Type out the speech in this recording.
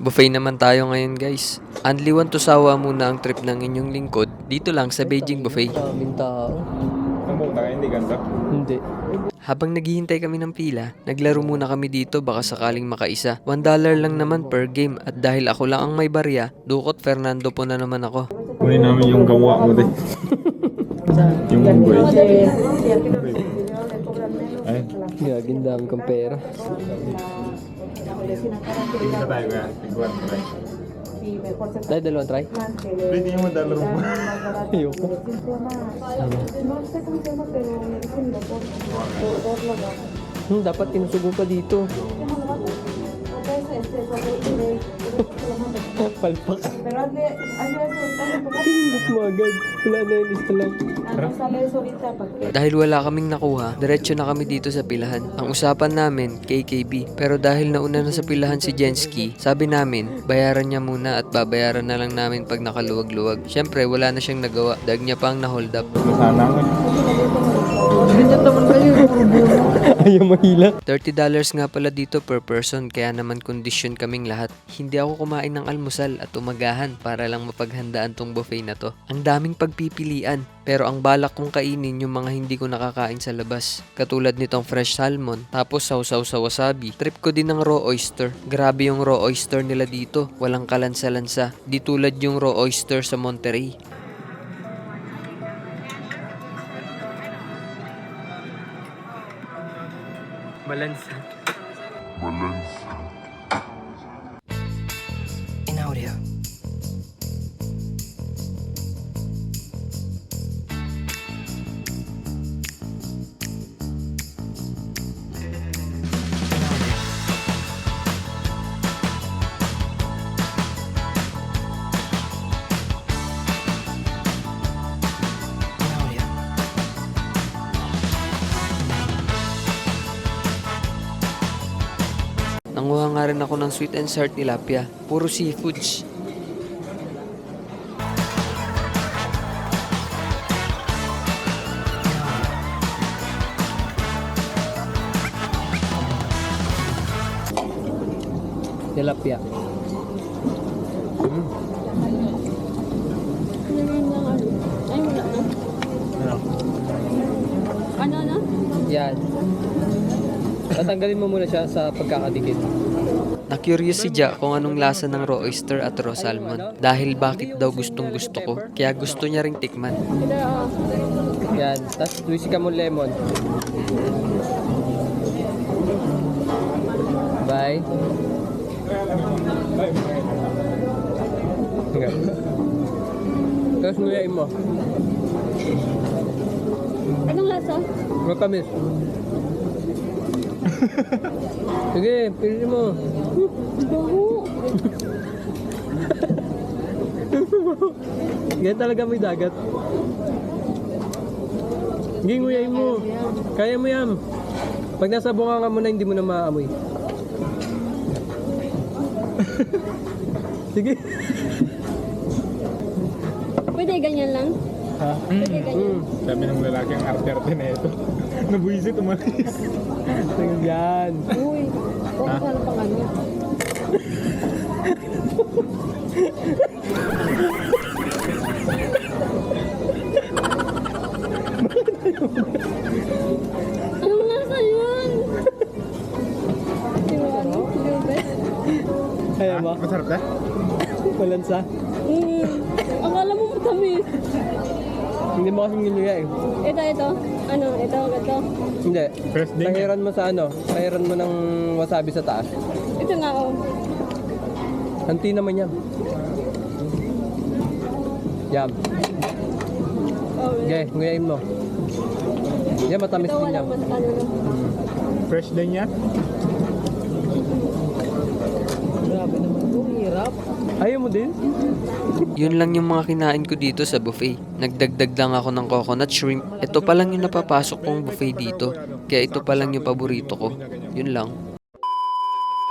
Buffet naman tayo ngayon guys. Only one to sawa muna ang trip ng inyong lingkod dito lang sa Beijing Buffet. Daming tao. Ang pumunta kayo, hindi ganda. Hindi. Habang naghihintay kami ng pila, naglaro muna kami dito baka sakaling makaisa. One dollar lang naman per game at dahil ako lang ang may barya, dukot Fernando po na naman ako. Kunin namin yung gawa mo din. yung unggoy. Ay, Gaging dami kong pera. tingin na tayo nga. Tigwan mo tayo. Dahil dalawang try? Pwede yung madalo mo. Ayoko. Hmm, dapat tinusugo pa dito. Palpak. Tinindot mo agad. Wala na yun, isa lang. Dahil wala kaming nakuha, diretso na kami dito sa pilahan. Ang usapan namin, KKB. Pero dahil nauna na sa pilahan si Jensky, sabi namin, bayaran niya muna at babayaran na lang namin pag nakaluwag-luwag. Siyempre, wala na siyang nagawa. Dag niya pa ang na-hold up. Sana. Ayaw mahila. $30 nga pala dito per person kaya naman kondisyon kaming lahat. Hindi ako kumain ng almusal at umagahan para lang mapaghandaan tong buffet na to. Ang daming pagpipilian pero ang balak kong kainin yung mga hindi ko nakakain sa labas. Katulad nitong fresh salmon tapos sausaw sa wasabi. Trip ko din ng raw oyster. Grabe yung raw oyster nila dito. Walang kalansa-lansa. Di tulad yung raw oyster sa Monterey. Malansa. In Nanguha nga rin ako ng sweet and sour tilapia. Puro seafoods. Tilapia. Ay, wala na. Ano na? Yan. Tatanggalin mo muna siya sa pagkakadikit. Na-curious si Ja kung anong lasa ng raw oyster at raw salmon. Dahil bakit daw gustong gusto ko, kaya gusto niya ring tikman. Yan. Tapos twist ka mo lemon. Bye. Tapos nguyain mo. anong lasa? Matamis. Sige, pili mo. Baho. Ganyan talaga may dagat. Hindi, nguyain mo. Kaya mo yan. Pag nasa bunganga mo na, hindi mo na maaamoy. Sige. Pwede ganyan lang? Ha? Pwede ganyan. Mm. Sabi ng lalaki ang arte-arte na ito. Nabuisit umalis. Yan. Uy, huwag ka sana pang ano. Anong lasa yun? Ba ano? Ba? Kaya mo? Masarap na? Malansa. Mm. Akala mo matamis. Hindi mo kasing nginuya eh. Ito, ito. Ano? Ito, ito. Hindi. First day nga. Tahiran mo sa ano? Tahiran mo ng wasabi sa taas. Ito nga, oh. Hanti naman yan. Yum. Oh, Okay, nguyain mo. Yan, matamis ito din yan. walang mas ano na. Fresh day niya? Grabe naman ito, hirap. Ayaw mo din? Yun lang yung mga kinain ko dito sa buffet. Nagdagdag lang ako ng coconut shrimp. Ito pa lang yung napapasok kong buffet dito. Kaya ito pa lang yung paborito ko. Yun lang.